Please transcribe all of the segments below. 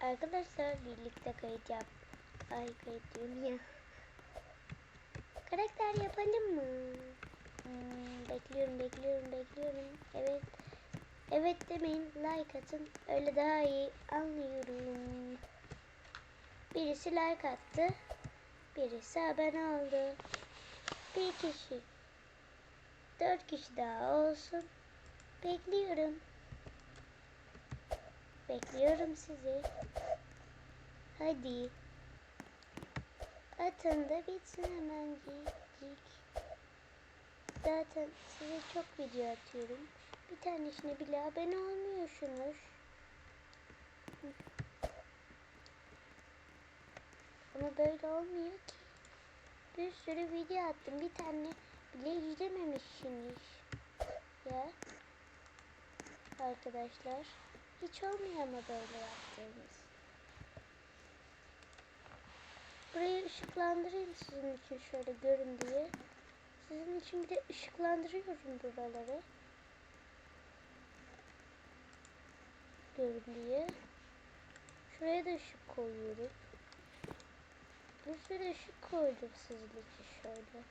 Arkadaşlar birlikte kayıt yap. Ay kayıt diyorum ya. Karakter yapalım mı? Hmm, bekliyorum bekliyorum bekliyorum. Evet. Evet demeyin like atın. Öyle daha iyi anlıyorum. Birisi like attı. Birisi abone oldu. Bir kişi. Dört kişi daha olsun. Bekliyorum. Bekliyorum sizi. Hadi. Atın da bitsin hemen cik. Zaten size çok video atıyorum. Bir tanesine bile abone olmuyorsunuz. Ama böyle olmuyor ki. Bir sürü video attım. Bir tane bile izlememişsiniz. Ya. Arkadaşlar. Hiç olmuyor ama böyle yaptığımız. Burayı ışıklandırayım sizin için şöyle görün diye. Sizin için bir de ışıklandırıyorum buraları. Görün diye. Şuraya da ışık koyuyorum. Bir sürü ışık koydum sizin için şöyle.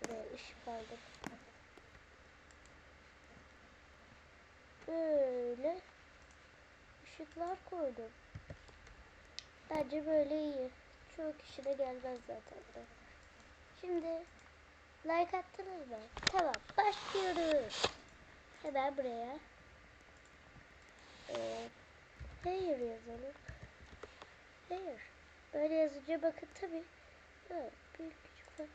Buraya ışık aldım. Böyle ışıklar koydum. Bence böyle iyi. Çoğu kişi de gelmez zaten. de. Şimdi like attınız mı? Tamam başlıyoruz. Hemen buraya. Ee, hayır yazalım. Hayır. Böyle yazınca bakın tabi. Büyük küçük falan.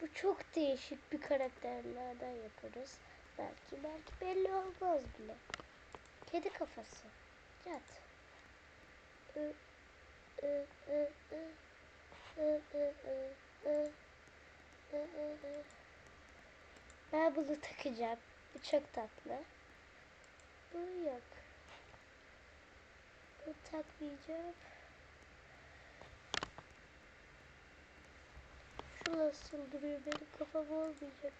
Bu çok değişik bir karakterlerden yaparız. Belki belki belli olmaz bile. Kedi kafası. Cat. Ö, ö, ö, ö. Ben bunu takacağım. Bu çok tatlı. Bu yok. Bu takmayacağım. Şu nasıl duruyor benim kafam olmayacak.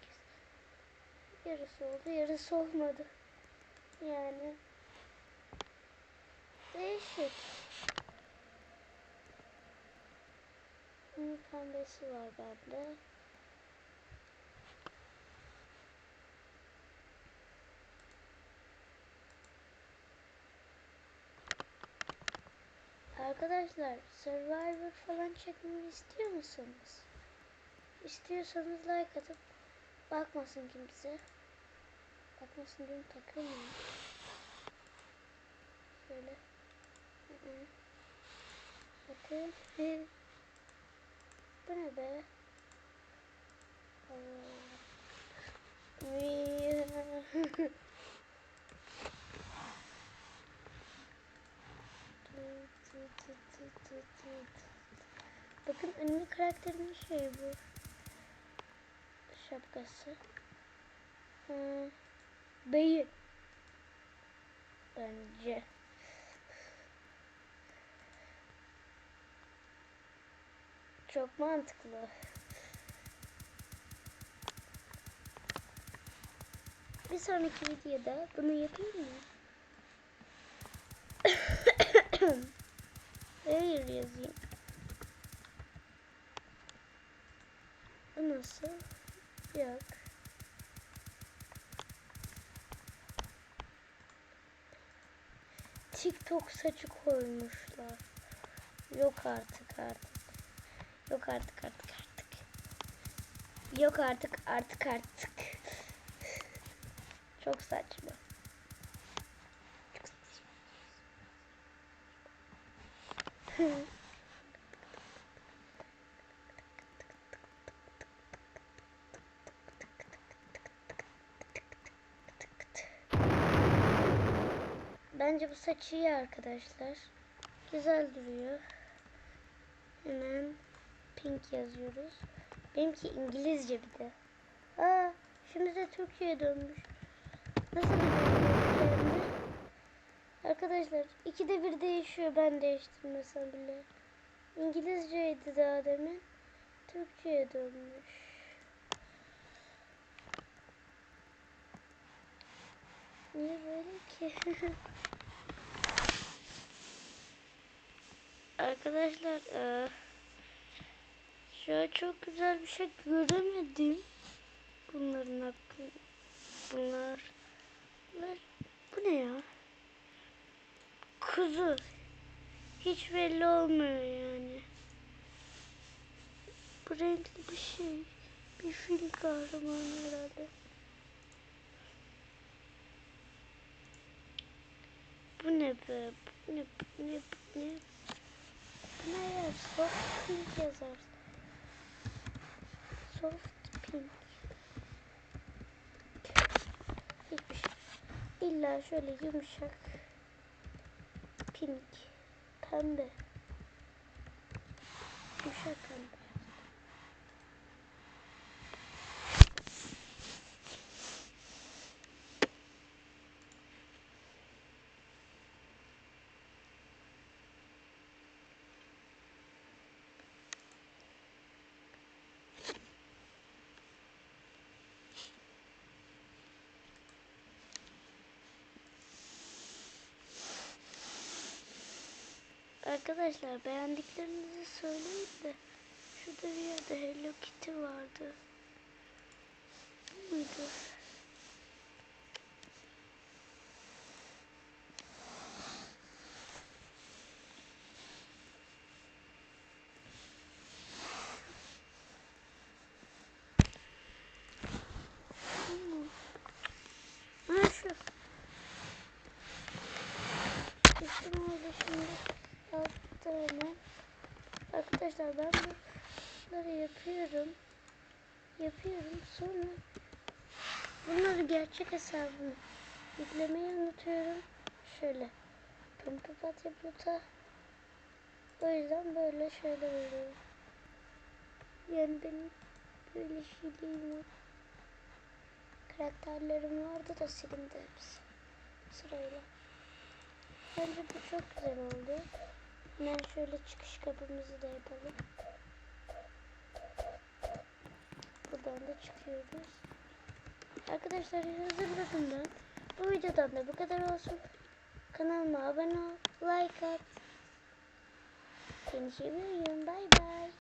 Yarısı oldu yarısı olmadı. Yani değişik. Bunun pembesi var bende. Arkadaşlar Survivor falan çekmemi istiyor musunuz? İstiyorsanız like atıp bakmasın kimse. Bakmasın diyorum takılmıyor. Şöyle. Bakın. Bu ne be? Bakın anime karakterinin şey bu. Şapkası. Hmm. Beyin. Bence. Çok mantıklı. Bir sonraki videoda bunu yapayım mı? Hayır yazayım. Bu nasıl? Yok. TikTok saçı koymuşlar. Yok artık artık. Yok artık artık artık. Yok artık artık artık. Çok saçma. Çok saçma. Bence bu saç iyi arkadaşlar. Güzel duruyor. Hemen pink yazıyoruz. Benimki İngilizce bir de. Aa, şimdi de Türkiye'ye dönmüş. Nasıl bir Arkadaşlar ikide bir değişiyor ben değiştirmesem bile. İngilizceydi daha demin. Türkçe'ye dönmüş. Niye böyle ki? Arkadaşlar eee an çok güzel bir şey göremedim. Bunların hakkı. Bunlar. Bunlar. Bu ne ya? Kuzu. Hiç belli olmuyor yani. Bu renkli bir şey. Bir fil kahramanı herhalde. Bu ne be? Bu ne? Bu ne? Bu ne? Bu ne ya? Soft pink yazar. Soft pink. Hiçbir şey. İlla şöyle yumuşak. Pink. Pembe. Yumuşak pembe. Arkadaşlar beğendiklerinizi söyleyin de şurada bir yerde Hello Kitty vardı. Bu Muydu? Arkadaşlar ben bunları yapıyorum. Yapıyorum. Sonra bunları gerçek hesabıma yüklemeyi unutuyorum. Şöyle. Pampapatya Bluet'a. O yüzden böyle şöyle veriyorum. Yani benim böyle şeyliğim var. Karakterlerim vardı da silindi hepsi. Sırayla. Bence bu çok güzel oldu. Hemen şöyle çıkış kapımızı da yapalım. Buradan da çıkıyoruz. Arkadaşlar hazırladım ben. Bu videodan da bu kadar olsun. Kanalıma abone ol, like at. Kendinize iyi bakın. Bay bay.